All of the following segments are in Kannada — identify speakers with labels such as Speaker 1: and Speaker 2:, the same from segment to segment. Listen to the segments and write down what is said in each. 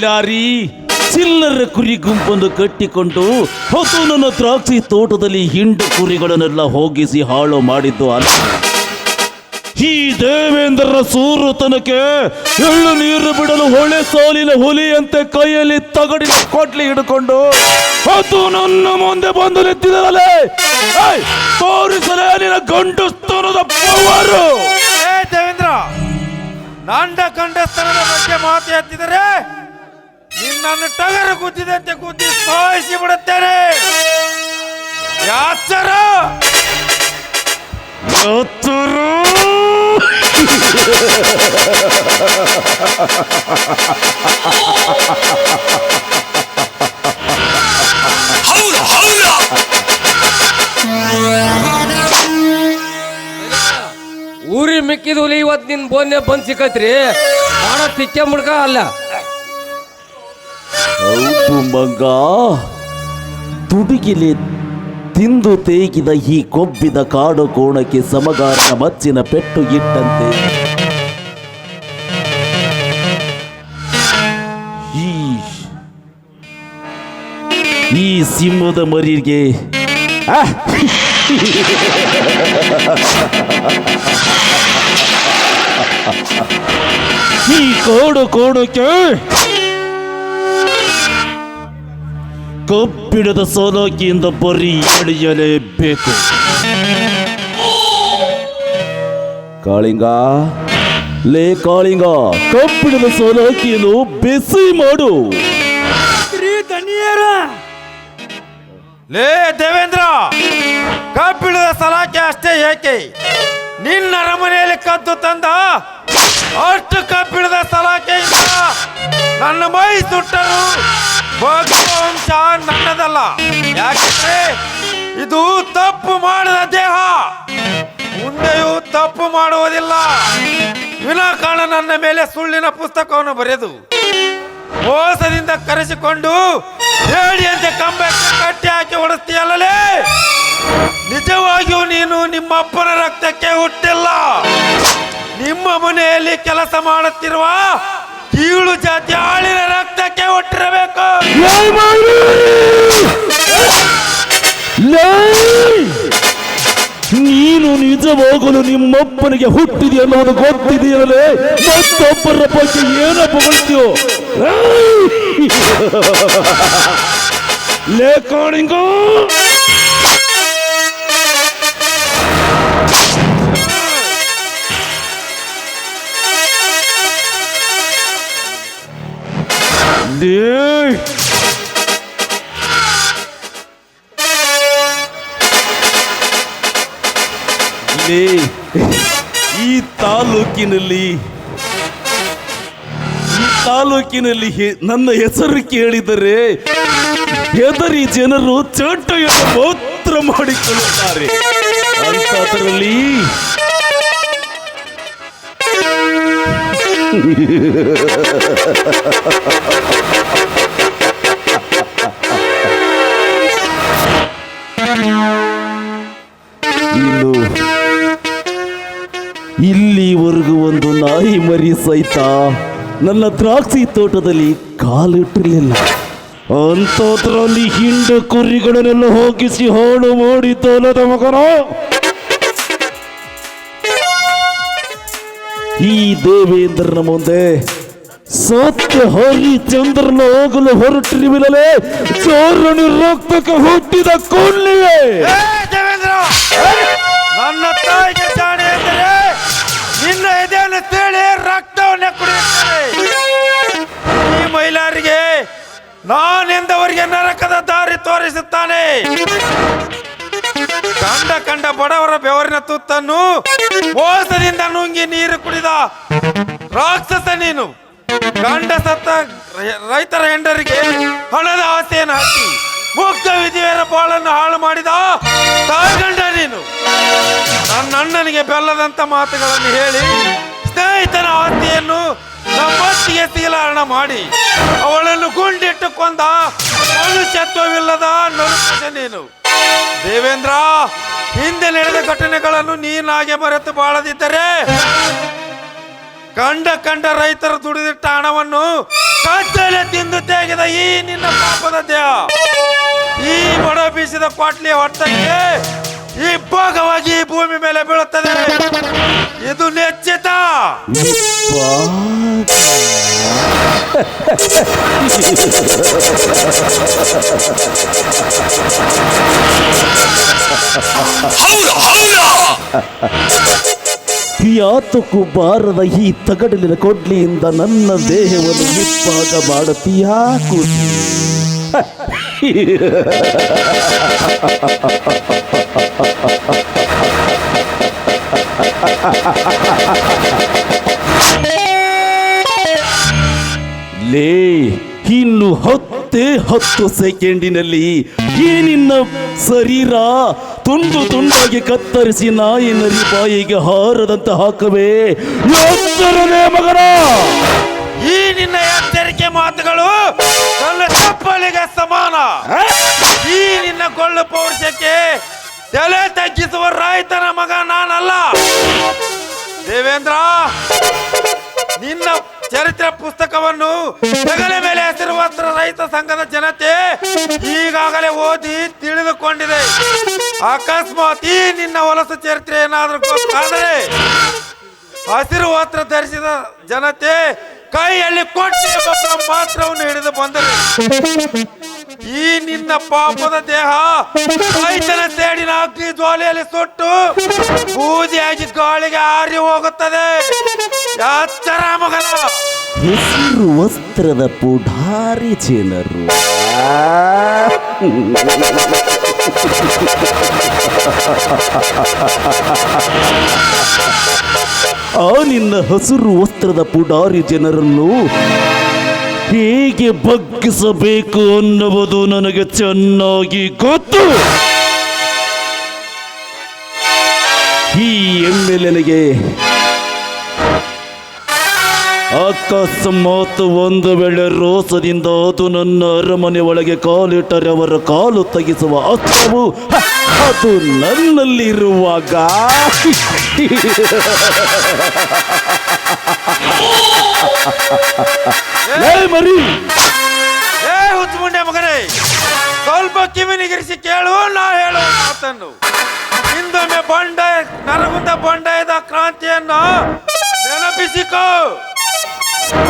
Speaker 1: ಮೈಲಾರಿ ಚಿಲ್ಲರ ಕುರಿ ಗುಂಪನ್ನು ಕಟ್ಟಿಕೊಂಡು ಹೊಸೂನನ ದ್ರಾಕ್ಷಿ ತೋಟದಲ್ಲಿ ಹಿಂಡು ಕುರಿಗಳನ್ನೆಲ್ಲ ಹೋಗಿಸಿ ಹಾಳು ಮಾಡಿದ್ದು ಅಲ್ಲ. ಈ ದೇವೇಂದ್ರರ ಸೂರುತನಕ್ಕೆ ಎಳ್ಳು ನೀರು ಬಿಡಲು ಹೊಳೆ ಸಾಲಿನ ಹುಲಿಯಂತೆ ಕೈಯಲ್ಲಿ ತಗಡಿನ ಕೊಟ್ಲಿ ಹಿಡ್ಕೊಂಡು ಅದು ನನ್ನ ಮುಂದೆ ಬಂದು ನಿಂತಿದ್ದಾರಲ್ಲೇ ಏ ತೋರಿಸಲೇ ನಿನ್ನ ಗಂಡುಸ್ತನದ ಪವರು.
Speaker 2: ದೇವೇಂದ್ರ, ನಾಂಡ ಗಂಡಸ್ತನದ ಬಗ್ಗೆ ಮಾತು ಎತ್ತಿದರೆ ನಿನ್ನನ್ನು ಟಗರು ಕೂತಿದಂತೆ ಗುದ್ದಿ ಸಾಯಿಸಿ ಬಿಡುತ್ತೇನೆ. ಯಾಚರ
Speaker 1: ಎತ್ತರು.
Speaker 3: ಊರಿ ಮಿಕ್ಕಿದ ಹುಲಿ ಇವತ್ತು ನಿನ್ ಬೋನ್ನೆ ಬಂದ್ ಸಿಕ್ಕತ್ರಿ. ಮಾಡೋ ತಿಕ್ಕೆ ಮುಡ್ಕ ಅಲ್ಲ.
Speaker 1: ಹೌದು ಮಗ ತುಡುಗಿಲಿ ತಿಂದು ತೇಗಿದ ಈ ಕೊಬ್ಬಿದ ಕಾಡು ಕೋಣಕ್ಕೆ ಸಮಗಾರನ ಮಚ್ಚಿನ ಪೆಟ್ಟು ಇಟ್ಟಂತೆ. ಈ ಸಿಂಹದ ಮರಿಗೆ! ಈ ಕೋಡು ಕೋಣಕ್ಕೆ ಕಬ್ಬಿಣದ ಸೋಲಾಕಿಯಿಂದ ಬರೀ ಎಳೆಯಲೇಬೇಕು ಕಾಳಿಂಗ, ಲೇ ಕಾಳಿಂಗ, ಕಬ್ಬಿಣದ ಸೋಲಾಕಿಯನ್ನು ಬಿಸಿ ಮಾಡು.
Speaker 2: ಲೇ ದೇವೇಂದ್ರ, ಕಬ್ಬಿಣದ ಸಲಾಕೆ ಅಷ್ಟೇ ಏಕೆ? ನಿನ್ನ ಅರಮನೆಯಲ್ಲಿ ಕದ್ದು ತಂದ ಅಷ್ಟು ಕಬ್ಬಿಣದ ಸಲಾಕೆಯಿಂದ ನನ್ನ ಮೈ ಸುಟ್ಟರು ಭಗವಂಶ ನನ್ನದಲ್ಲ. ಯಾಕಂದ್ರೆ ಇದು ತಪ್ಪು ಮಾಡಿದ ದೇಹ. ಮುಂದೆಯೂ ತಪ್ಪು ಮಾಡುವುದಿಲ್ಲ. ವಿನಾಕಾರಣ ನನ್ನ ಮೇಲೆ ಸುಳ್ಳಿನ ಪುಸ್ತಕವನ್ನು ಬರೆದು ಮೋಸದಿಂದ ಕರೆಸಿಕೊಂಡು ಹೇಡಿಯಂತೆ ಕಂಬಕ್ಕೆ ಕಟ್ಟಿ ಹಾಕಿ ಹೊಡೆಸ್ತೀಯಲ್ಲಲೇ? ನಿಜವಾಗಿಯೂ ನೀನು ನಿಮ್ಮ ಅಪ್ಪನ ರಕ್ತಕ್ಕೆ ಹುಟ್ಟಿಲ್ಲ. ನಿಮ್ಮ ಮನೆಯಲ್ಲಿ ಕೆಲಸ ಮಾಡುತ್ತಿರುವ ಕೀಳು ಜಾತಿ ಆಳಿನ ರಕ್ತಕ್ಕೆ
Speaker 1: ಒಟ್ಟಿರಬೇಕು! ನೀನು ನಿಜವಾಗಲು ನಿಮ್ಮಪ್ಪನಿಗೆ ಹುಟ್ಟಿದೆ ಅನ್ನೋದು ಗೊತ್ತಿದೆಯಲ್ಲೇ ಮತ್ತೊಬ್ಬರ ಬಗ್ಗೆ ಏನ ಬಳ್ತೀಯೋ ಲೇ ಈ ತಾಲೂಕಿನಲ್ಲಿ ಈ ತಾಲೂಕಿನಲ್ಲಿ ನನ್ನ ಹೆಸರು ಕೇಳಿದರೆ ಹೆದರಿ ಜನರು ಚಟೆಯನ್ನು ಮಾತ್ರ ಮಾಡಿಕೊಳ್ಳುತ್ತಾರೆ. ಅಂತದರಲ್ಲಿ ಇನ್ನು ಇಲ್ಲಿವರೆಗೂ ಒಂದು ನಾಯಿ ಮರಿ ಸಹಿತ ನನ್ನ ದ್ರಾಕ್ಷಿ ತೋಟದಲ್ಲಿ ಕಾಲಿಟ್ಟಿರಲಿಲ್ಲ. ಅಂಥದ್ರಲ್ಲಿ ಹಿಂಡು ಕುರಿಗಳನ್ನೆಲ್ಲ ಹೋಗಿಸಿ ಹಾಳು ಮಾಡಿ ತೋಲದ ಮಗನ? ಈ ದೇವೇಂದ್ರನ ಮುಂದೆ ಸತ್ಯ ಹರಿಚಂದ್ರನ ಹೋಗಲು ಹೊರಟಿರುವಿಲೇ ಚೋರಣಿ ರಕ್ತಕ್ಕೆ ಹುಟ್ಟಿದ
Speaker 2: ಏ ದೇವೇಂದ್ರ, ನನ್ನ ತಾಯಿಗೆ ಜಾಣೆ ಎಂದರೆ ನಿನ್ನ ಎದೆಯನ್ನು ತೇಳಿ ರಕ್ತವನ್ನೇ ಕುಡಿಯುತ್ತೇನೆ ಈ ಮಹಿಳೆಯರಿಗೆ ನಾನೆಂದವರಿಗೆ ನರಕದ ದಾರಿ ತೋರಿಸುತ್ತಾನೆ? ಕಂಡ ಕಂಡ ಬಡವರ ಬೆವರಿನ ತುತ್ತನ್ನು ಮೋಸದಿಂದ ನುಂಗಿ ನೀರು ಕುಡಿದ ರಾಕ್ಷಸ ನೀನು. ಗಂಡ ಸತ್ತ ರೈತರ ಹೆಂಡರಿಗೆ ಹಣದ ಆಸೆಯನ್ನು ಹಾಕಿ ಮುಕ್ತ ವಿಧಿಯರ ಬಾಳನ್ನು ಹಾಳು ಮಾಡಿದ ತಾಯ್ಗಂಡ ನೀನು. ನನ್ನ ಅಣ್ಣನಿಗೆ ಬೆಲ್ಲದಂತ ಮಾತುಗಳನ್ನು ಹೇಳಿ ಸ್ನೇಹಿತನ ಆಸ್ತಿಯನ್ನು ನಮ್ಮೊಟ್ಟಿಗೆ ಸೀಲಾರಣ ಮಾಡಿ ಅವಳನ್ನು ಗುಂಡಿಟ್ಟು ಕೊಂದ ಮನುಷ್ಯತ್ವವಿಲ್ಲದ ನೀನು. ದೇವೇಂದ್ರ, ಹಿಂದೆ ನಡೆದ ಘಟನೆಗಳನ್ನು ನೀನಾಗೆ ಮರೆತು ಬಾಳದಿದ್ದರೆ ಕಂಡ ಕಂಡ ರೈತರು ದುಡಿದಿಟ್ಟ ಹಣವನ್ನು ಕತ್ತಲೆ ತಿಂದು ತೆಗೆದ ಈ ನಿನ್ನ ಪಾಪದ ದೇಹ, ಈ ಬಡ ಬೀಸಿದ ಕ್ವಾಟ್ಲಿಯ ಹೊಟ್ಟಕ್ಕೆ ಈ ಭೋಗವಾಗಿ ಈ ಭೂಮಿ ಮೇಲೆ ಬೀಳುತ್ತದೆ. ಇದು ನಿಶ್ಚಿತ
Speaker 1: ಯಾತಕ್ಕೂ ಬಾರದ ಈ ತಗಡಲಿನ ಕೊಡ್ಲಿಯಿಂದ ನನ್ನ ದೇಹವನ್ನು ನಿಪ್ಪಾಗ ಮಾಡುತ್ತೀಯಾ ಕೂತಿ ಲೇ ಇನ್ನು ಹತ್ತೇ ಹತ್ತು ಸೆಕೆಂಡಿನಲ್ಲಿ ಈ ನಿನ್ನ ಶರೀರ ತುಂಡು ತುಂಡಾಗಿ ಕತ್ತರಿಸಿ ನಾಯಿ ನರಿ ಬಾಯಿಗೆ ಹಾರದಂತೆ ಹಾಕವೇ. ಮಗನ.
Speaker 2: ಈ ನಿನ್ನ ಎಚ್ಚರಿಕೆ ಮಾತುಗಳು ನನ್ನ ಚಪ್ಪಲಿಗೆ ಸಮಾನ. ಈ ನಿನ್ನ ಕೊಳ್ಳು ಪೌರುಷಕ್ಕೆ ತಲೆ ತಗ್ಗಿಸುವ ರೈತನ ಮಗ ನಾನಲ್ಲ. ದೇವೇಂದ್ರ ನಿನ್ನ ಚರಿತ್ರೆ ಪುಸ್ತಕವನ್ನು ಹೆಗಲ ಮೇಲೆ ಹೆಸರುವಾತ್ರ ರೈತ ಸಂಘದ ಜನತೆ ಈಗಾಗಲೇ ಓದಿ ತಿಳಿದುಕೊಂಡಿದೆ. ಅಕಸ್ಮಾತ್ ಈ ನಿನ್ನ ಹೊಲಸು ಚರಿತ್ರೆ ಏನಾದರೂ ಗೊತ್ತಾದರೆ ಹಸಿರು ವಸ್ತ್ರ ಧರಿಸಿದ ಜನತೆ ಕೈಯಲ್ಲಿ ಕೊಟ್ಟಿ ಮಾತ್ರವನ್ನು ಹಿಡಿದು ಬಂದರು ಈ ನಿನ್ನ ಪಾಪದ ದೇಹ ರೈತನ ಸೇಡಿನ ಅಗ್ನಿ ಜ್ವಾಲೆಯಲ್ಲಿ ಸುಟ್ಟು ಬೂದಿಯಾಗಿ ಗಾಳಿಗೆ ಹಾರಿ ಹೋಗುತ್ತದೆ. ಮಗನ.
Speaker 1: ಹೆಸರು ವಸ್ತ್ರದ ಪುಢಾರಿ ಜನರು. ಆ ನಿನ್ನ ಹಸಿರು ವಸ್ತ್ರದ ಪುಡಾರಿ ಜನರನ್ನು ಹೇಗೆ ಬಗ್ಗಿಸಬೇಕು ಅನ್ನುವುದು ನನಗೆ ಚೆನ್ನಾಗಿ ಗೊತ್ತು. ಈ ಎಮ್ಮೆಲೆನೆಗೆ ಅಕಸ್ಮಾತ್ ಒಂದು ವೇಳೆ ರೋಸದಿಂದ ಅದು ನನ್ನ ಅರಮನೆ ಒಳಗೆ ಕಾಲಿಟ್ಟರೆ ಅವರ ಕಾಲು ತೆಗೆಸುವ ಅಸ್ತ್ರವು ಅದು ನನ್ನಲ್ಲಿರುವಾಗ. ಮರಿ!
Speaker 2: ಹುಚ್ಚುಮುಂಡೆ ಮಗನೇ, ಸ್ವಲ್ಪ ಕಿವಿನಿಗಿರಿಸಿ ಕೇಳು, ನಾ ಹೇಳು ಮಾತನ್ನು. ಹಿಂದೊಮ್ಮೆ ಬಂಡ, ನರಗುಂದ ಬಂಡಾಯದ ಕ್ರಾಂತಿಯನ್ನು ನೆನಪಿಸಿಕೋ.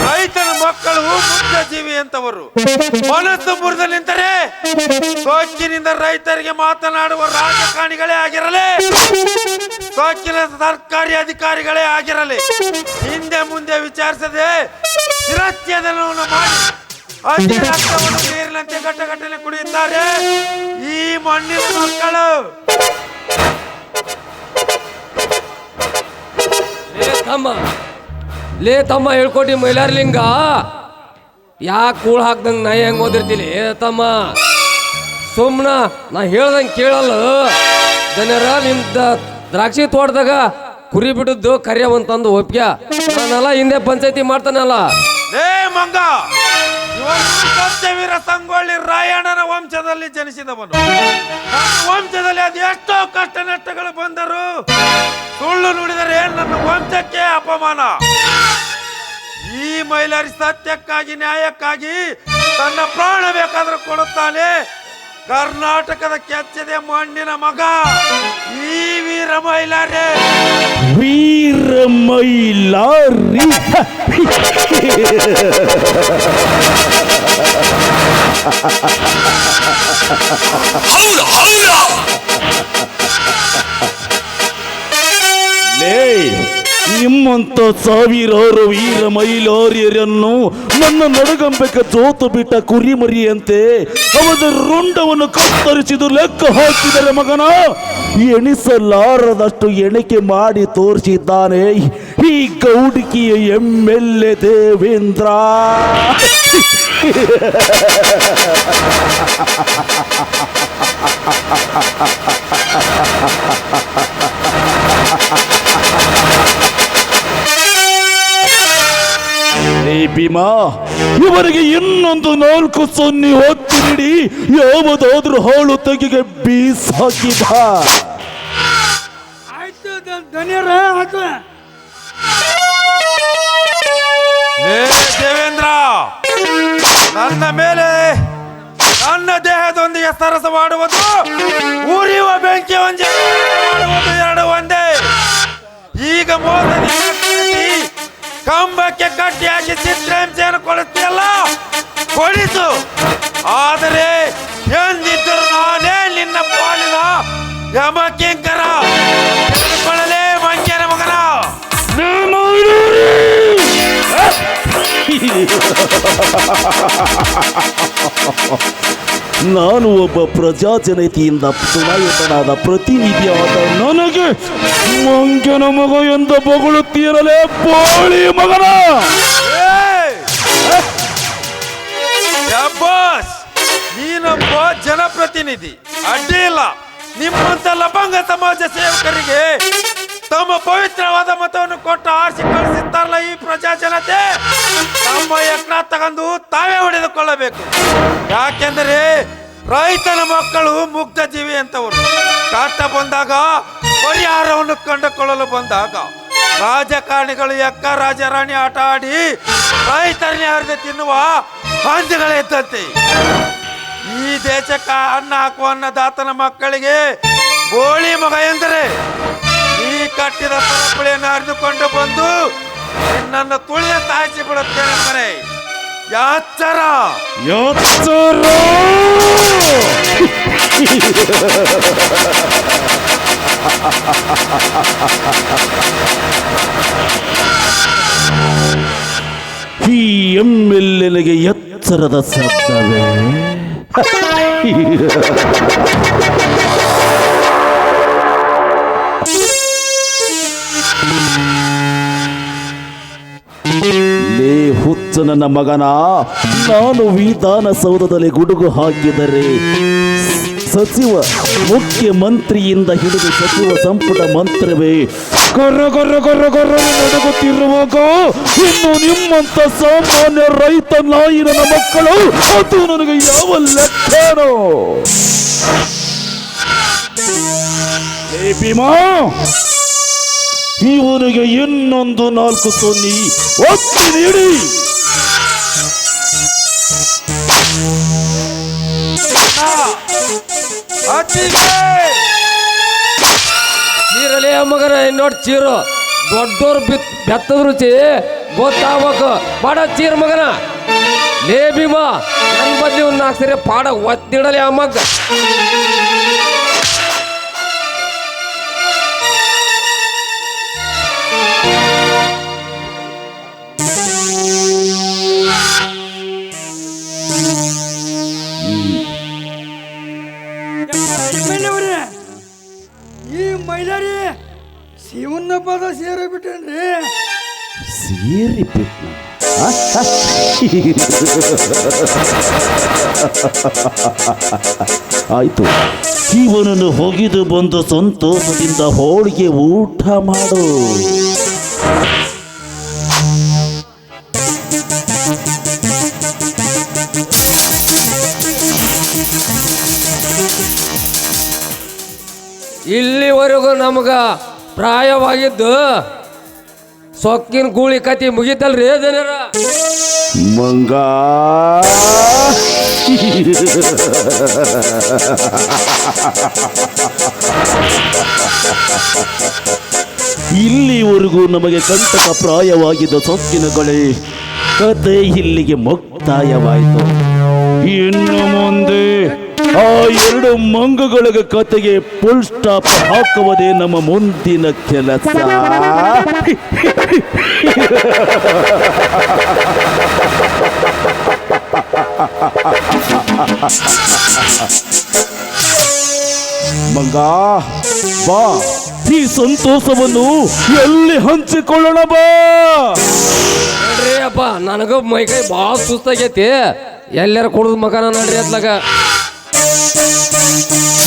Speaker 2: ರೈತನ ಮಕ್ಕಳು ಮುಂದ ಜೀವಿ ಅಂತವರು. ಮನಸ್ಸು ನಿಂತರೆ ಕೊಚ್ಚಿನಿಂದ ರೈತರಿಗೆ ಮಾತನಾಡುವ ರಾಜಕಾರಣಿಗಳೇ ಆಗಿರಲಿ ಕೊಚ್ಚಿನ ಸರ್ಕಾರಿ ಅಧಿಕಾರಿಗಳೇ ಆಗಿರಲಿ, ಹಿಂದೆ ಮುಂದೆ ವಿಚಾರಿಸದೆ ನಿರತ್ಯದನವನ್ನು ಮಾಡಿ ಅತಿ ರಕ್ತವನ್ನು ನೀರಿನಂತೆ ಗಟ್ಟಗಟ್ಟಲೆ ಕುಡಿಯುತ್ತಾರೆ ಈ ಮಣ್ಣಿನ ಮಕ್ಕಳು.
Speaker 3: ತಮ್ಮ ಲೇ ತಮ್ಮ ಹೇಳ್ಕೊಟ್ಟಿ ಮೈಲಾರ್ಲಿಂಗ ಯಾಕೆ ಕೂಳ್ ಹಾಕ್ದಂಗೆ ನಾ ಹೆಂಗ್ ಓದಿರ್ತೀನಿ ತಮ್ಮ. ಸುಮ್ಮನ ನಾ ಹೇಳ್ದಂಗೆ ಕೇಳಲ್ಲ. ಜನರ ನಿಮ್ ದ್ರಾಕ್ಷಿ ತೋಟದಾಗ ಕುರಿ ಬಿಡದ್ದು ಕರ್ಯವಂತಂದು ಒಪ್ಪಿಗೆ ನಾನೆಲ್ಲ ಹಿಂದೆ ಪಂಚಾಯತಿ ಮಾಡ್ತಾನಲ್ಲ.
Speaker 2: ಏ ಮಂಗ ವೀರ ಸಂಗೊಳ್ಳಿ ರಾಯಣ್ಣನ ವಂಶದಲ್ಲಿ ಜನಿಸಿದವನು. ವಂಶದಲ್ಲಿ ಅದು ಎಷ್ಟೋ ಕಷ್ಟ ನಷ್ಟಗಳು ಬಂದರು ಸುಳ್ಳು ನುಡಿದರೆ ನನ್ನ ವಂಶಕ್ಕೆ ಅಪಮಾನ. ಮೈಲಾರಿ ಸತ್ಯಕ್ಕಾಗಿ ನ್ಯಾಯಕ್ಕಾಗಿ ತನ್ನ ಪ್ರಾಣ ಬೇಕಾದ್ರೂ ಕೊಡುತ್ತಾನೆ. ಕರ್ನಾಟಕದ ಕೆಚ್ಚದೆ ಮಣ್ಣಿನ ಮಗ ಈ ವೀರ ಮೈಲಾರಿ
Speaker 1: ವೀರ ಮೈಲಾರಿ ಲೇ ನಿಮ್ಮಂತ ಸಾವಿರಾರು ವೀರ ಮೈಲಾರಿಯರನ್ನು ನನ್ನ ನಡುಗಂಬಕ್ಕೆ ಜೋತು ಬಿಟ್ಟ ಕುರಿಮರಿಯಂತೆ ಅವರ ರುಂಡವನ್ನು ಕತ್ತರಿಸಿದು ಲೆಕ್ಕ ಹಾಕಿದರೆ ಮಗನ, ಎಣಿಸಲಾರದಷ್ಟು ಎಣಿಕೆ ಮಾಡಿ ತೋರಿಸಿದ್ದಾನೆ. ಈ ಗೌಡಿಕೆಯ M L A Devendra. Bhima ಇವರಿಗೆ ಇನ್ನೊಂದು ನಾಲ್ಕು ಸೊನ್ನೆ ಹೊತ್ತು ನೀಡಿ ಯಾವುದಾದ್ರೂ ಹಾಳು ತೆಗೆಗೆ ಬೀಸ್ ಹಾಕಿದ.
Speaker 4: ಆಯ್ತು ಧನ್ಯರ ಆಯ್ತು.
Speaker 2: ರಾಜೇಂದ್ರ ನನ್ನ ಮೇಲೆ ನನ್ನ ದೇಹದೊಂದಿಗೆ ಸರಸ ಮಾಡುವುದು ಉರಿಯುವ ಬೆಂಕಿ ಒಂದೇ ಮಾಡುವುದು ಎರಡು ಒಂದೇ. ಈಗ ಕಟ್ಟಿ ಕಂಬಕ್ಕೆ ಕಟ್ಟಿ ಹಾಕಿ ಚಿತ್ರಹಿಂಸೆಯನ್ನು ಕೊಡುತ್ತೀಯಲ್ಲ ಕೊಡಿತು ಆದರೆ ಎಂದಿದ್ದರು ನಾನೇ ನಿನ್ನ ಪಾಲಿನ ಯಮಕಿಂಕರ. ತಿಳಿದುಕೊಳ್ಳಲೇ ಮಂಗ್ಯನ ಮಗನ.
Speaker 1: ನಾನು ಒಬ್ಬ ಪ್ರಜಾಜನತೆಯಿಂದ ಚುನಾಯಿತನಾದ ಪ್ರತಿನಿಧಿಯಾದ ನನಗೆ ಮಂಗನ ಮಗ ಎಂದು ಬೊಗಳುತ್ತೀರಲೇ ಬೋಳಿ ಮಗನ!
Speaker 2: ನೀನೊಬ್ಬ ಜನಪ್ರತಿನಿಧಿ, ಅಡ್ಡಿ ಇಲ್ಲ ನಿಮ್ಮಂತ ಲಪಂಗ ಸಮಾಜ ಸೇವಕರಿಗೆ ತಮ್ಮ ಪವಿತ್ರವಾದ ಮತವನ್ನು ಕೊಟ್ಟು ಆರಿಸಿ ಕಳಿಸಿರ್ತಾರಲ್ಲ ಈ ಪ್ರಜಾ ಜನತೆ? ತಮ್ಮ ಯತ್ನ ತಗೊಂಡು ತಾವೇ ಹೊಡೆದುಕೊಳ್ಳಬೇಕು ಯಾಕೆಂದರೆ ರೈತನ ಮಕ್ಕಳು ಮುಗ್ಧ ಜೀವಿ ಅಂತವರು ಕಷ್ಟ ಬಂದಾಗ ಪರಿಹಾರವನ್ನು ಕಂಡುಕೊಳ್ಳಲು ಬಂದಾಗ ರಾಜಕಾರಣಿಗಳು ಎಕ್ಕ ರಾಜರಾಣಿ ಆಟ ಆಡಿ ರೈತರನ್ನೇ ಹರಿದು ತಿನ್ನುವ ಹಂದಿಗಳಿದ್ದಂತೆ ಈ ದೇಶಕ್ಕ ಅನ್ನ ಹಾಕುವ ಅನ್ನದಾತನ ಮಕ್ಕಳಿಗೆ ಗೋಳಿ ಮಗ ಎಂದರೆ ಈ ಕಟ್ಟಿದ ಪರಪಳಿಯನ್ನು ಹರಿದುಕೊಂಡು ಬಂದು ನನ್ನ ತುಳಿಯ ತಾಯಿಸಿ ಬಿಡುತ್ತೇನೆ ಮರೆ. ಯಾಚರ
Speaker 1: ಎಚ್ಚರ! ಈ ಎಂ ಎಲ್ ಎನ್ಗೆ ಎಚ್ಚರದ ಶಬ್ದವೇ? ನನ್ನ ಮಗನ, ನಾನು ವಿಧಾನಸೌಧದಲ್ಲಿ ಗುಡುಗು ಹಾಕಿದರೆ, ಸಚಿವ, ಮುಖ್ಯಮಂತ್ರಿಯಿಂದ ಹಿಡಿದು ಸಚಿವ ಸಂಪುಟ ಮಂತ್ರವೇ ಕರ್ರ ಕರ್ರ ಕರ್ರ ಕರ್ರ ನಡುಗುತ್ತಿರುವಾಗ ಇನ್ನು ನಿಮ್ಮಂತ ಸಾಮಾನ್ಯ ರೈತ ನಾಯಿ ಮಕ್ಕಳು, ಅದು ನನಗೆ ಯಾವ ಲೆಕ್ಕನೋ ಇವನಿಗೆ ಇನ್ನೊಂದು ನಾಲ್ಕು ಸೊನ್ನಿ ಒತ್ತಿ ನೀಡಿ.
Speaker 3: ಚೀರಲೇ ಮಗನ ನೋಡಿ ಚೀರು. ದೊಡ್ಡೋರು ಬಿತ್, ಬೆತ್ತದ ರುಚಿ. ಗೊತ್ತಾಗ್ಬೇಕು. ಬಾಡ ಚೀರ್ ಮಗನ. ಲೇ ಭೀಮಾ ನನ್ನ ಬದ್ಲಿ ಒಂದು ಹಾಕ್ಸಿರಿ ಪಾಡ ಒತ್ತಿಡಲಿ ಆ ಮಗ
Speaker 4: ಸೇರಿ ಬಿಟ್ಟೇನ್ರಿ
Speaker 1: ಸೇರಿ ಬಿಟ್ನ. ಆಯ್ತು. ಇವನನ್ನು ಹೋಗಿದು ಬಂದು ಸಂತೋಷದಿಂದ ಹೋಳಿಗೆ ಊಟ ಮಾಡು.
Speaker 3: ಇಲ್ಲಿವರೆಗೂ ನಮಗ ಪ್ರಾಯವಾಗಿದ್ದು ಸೊಕ್ಕಿನ ಗೂಳಿ ಕತಿ ಮುಗಿತಲ್ರಿ ಜನರ?
Speaker 1: ಮಂಗ. ಇಲ್ಲಿವರೆಗೂ ನಮಗೆ ಕಂಟಕ ಪ್ರಾಯವಾಗಿದ್ದ ಸೊಕ್ಕಿನಗಳೇ ಕತೆ ಇಲ್ಲಿಗೆ ಮುಕ್ತಾಯವಾಯಿತು. ಇನ್ನು ಮುಂದೆ ಆ ಎರಡು ಮಂಗಗಳ ಕತೆಗೆ ಫುಲ್ ಸ್ಟಾಪ್ ಹಾಕುವುದೇ ನಮ್ಮ ಮುಂದಿನ ಕೆಲಸ. ಮಂಗ, ಬಾ. ಈ ಸಂತೋಷವನ್ನು ಎಲ್ಲಿ ಹಂಚಿಕೊಳ್ಳೋಣ ಬಾ?
Speaker 3: ಅಪ್ಪ, ನನಗ ಮೈಕೈ ಭಾಳ ಸುಸ್ತಾಗೈತಿ. ಎಲ್ಲಾರ ಕುಡಿದ್ ಮಗನ ನೋಡ್ರಿ ಅತ್ಲಾಗ Thank you.